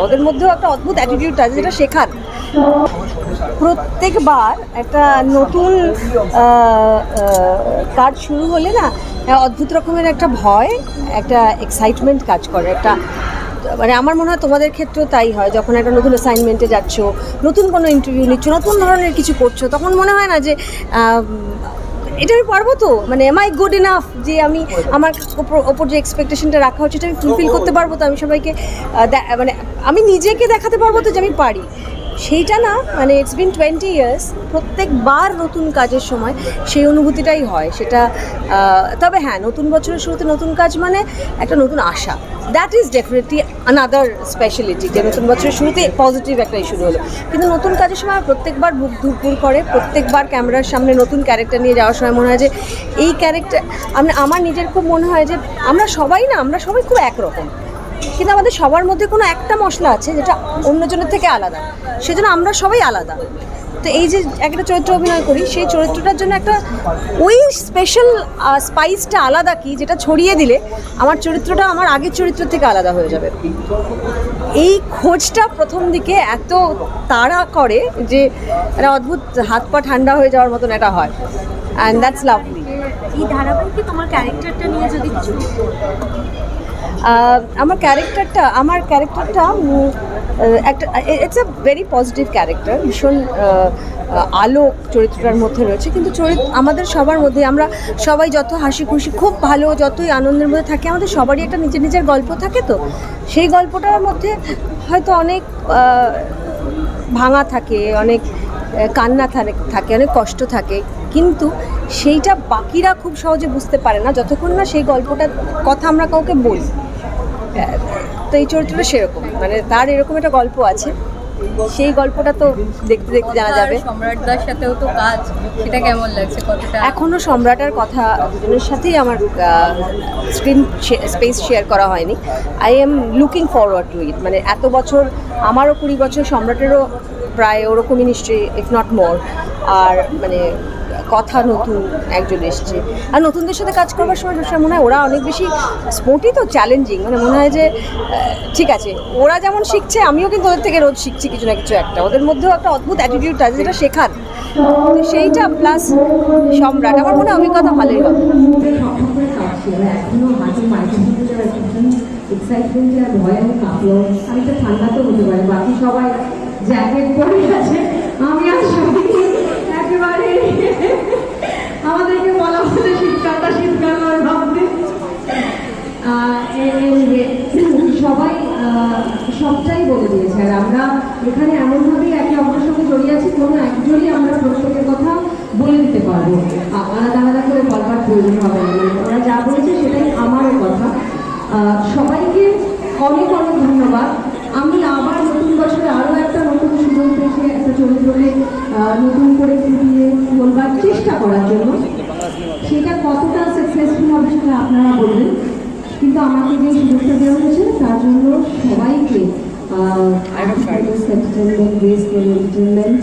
ওদের মধ্যেও একটা অদ্ভুত অ্যাটিটিউড আছে, যেটা শেখার। প্রত্যেকবার একটা নতুন কাজ শুরু হলে না, অদ্ভুত রকমের একটা ভয়, একটা এক্সাইটমেন্ট কাজ করে, একটা মানে আমার মনে হয় তোমাদের ক্ষেত্রেও তাই হয়, যখন একটা নতুন অ্যাসাইনমেন্টে যাচ্ছ, নতুন কোনো ইন্টারভিউ নিচ্ছ, নতুন ধরনের কিছু করছ, তখন মনে হয় না যে এটা আমি পারব তো? মানে এম আই গুড ইনাফ যে আমি আমার ওপর- ওপর যে এক্সপেকটেশনটা রাখা হচ্ছে এটা আমি ফুলফিল করতে পারব তো? আমি সবাইকে মানে আমি নিজেকে দেখাতে পারব তো যে আমি পারি? সেইটা না মানে ইটস বিন টোয়েন্টি ইয়ার্স প্রত্যেকবার নতুন কাজের সময় সেই অনুভূতিটাই হয়, সেটা তবে হ্যাঁ নতুন বছরের শুরুতে নতুন কাজ মানে একটা নতুন আশা। That is definitely another speciality যে নতুন বছরের শুরুতে পজিটিভ একটা ইস্যু হলো। কিন্তু নতুন কাজের সময় প্রত্যেকবার বুক ধুরপুর করে, প্রত্যেকবার ক্যামেরার সামনে নতুন ক্যারেক্টার নিয়ে যাওয়ার সময় মনে হয় যে এই ক্যারেক্টার আমরা আমার নিজের খুব মনে হয় যে আমরা সবাই না, আমরা সবাই খুব একরকম। কিন্তু আমাদের সবার মধ্যে কোনো একটা মশলা আছে যেটা অন্যজনের থেকে আলাদা। সেজন্য আমরা সবাই আলাদা। তো এই যে একটা চরিত্র অভিনয় করি, সেই চরিত্রটার জন্য একটা ওই স্পেশাল স্পাইসটা আলাদা কি যেটা ছড়িয়ে দিলে আমার চরিত্রটা আমার আগের চরিত্র থেকে আলাদা হয়ে যাবে। এই খোঁজটা প্রথম দিকে এত তাড়া করে যে একটা অদ্ভুত হাত পা ঠান্ডা হয়ে যাওয়ার মতন এটা হয়। অ্যান্ড দ্যাটস লাভলি এই ধারাবাহিকে তোমার ক্যারেক্টারটা নিয়ে যদি আমার ক্যারেক্টারটা আমার ক্যারেক্টারটা একটা it's a very positive character ভীষণ আহ, চরিত্রটার মধ্যে রয়েছে। কিন্তু চরিত্র আমাদের সবার মধ্যে আমরা সবাই যত হাসি খুশি খুব ভালো যতই আনন্দের মধ্যে থাকি আমাদের সবারই একটা নিজের নিজের গল্প থাকে তো। সেই গল্পটার মধ্যে হয়তো অনেক ভাঙা থাকে অনেক কান্না থাকে অনেক কষ্ট থাকে। কিন্তু সেইটা বাকিরা খুব সহজে বুঝতে পারে না। যতক্ষণ না সেই গল্পটার কথা আমরা কাউকে বলি। তো এই চরিত্রটা সেরকম। মানে তার এরকম একটা গল্প আছে। সেই গল্পটা তো দেখতে দেখতে জানা যাবে। সম্রাটদার সাথেও তো কাজ। সেটা কেমন লাগছে? কতটা এখনও সম্রাটের কথা দুজনের সাথেই আমার স্ক্রিন স্পেস শেয়ার করা হয়নি। I am looking forward to it মানে এত বছর আমারও কুড়ি বছর সম্রাটেরও প্রায় ওরকমই নিশ্চয়ই ইফ নট মোর আর মানে কথা নতুন একজন এসছে। আর নতুনদের সাথে কাজ করবার সময় সবসময় মনে হয় ওরা অনেক বেশি স্পোর্টই তো চ্যালেঞ্জিং মানে মনে হয় যে ঠিক আছে, ওরা যেমন শিখছে, আমিও কিন্তু ওদের থেকে রোজ শিখছি কিছু না কিছু একটা। ওদের মধ্যেও একটা অদ্ভুত অ্যাটিটিউড আছে যেটা শেখার। সেইটা প্লাস সম্রাট। আমার মনে হয় অভিজ্ঞতা ভালোই হবে। আর ভয়ে আমি কাঁপলো আমি তো ঠান্ডা তো হতে পারি। বাকি সবাই জ্যাকেট পরে আছে আমি আর সবাই একেবারে আমাদেরকে বলা হচ্ছে শীতকালটা শীতকাল নয় ভাবতে আহ, anyway, সবাই আহ, সবটাই বলে দিয়েছে আর আমরা এখানে এমনভাবেই একে অপরের সঙ্গে জড়িয়ে আছি, কোনো একজনই আমরা প্রত্যেকের কথা বলে দিতে পারব আলাদা আলাদা করে বলবার প্রয়োজন হবে মানে ওরা যা বলেছে সেটাই আমারও কথা। সবাইকে অনেক অনেক ধন্যবাদ। আমি আবার নতুন বছরে আরও একটা নতুন সুযোগ পেয়েছে একটা চরিত্রকে নতুন করে ফুটিয়ে বলবার চেষ্টা করার জন্য। সেটা কতটা সাকসেসফুল হবে সেটা আপনারা বলবেন। কিন্তু আমাকে যে সুযোগটা attended this development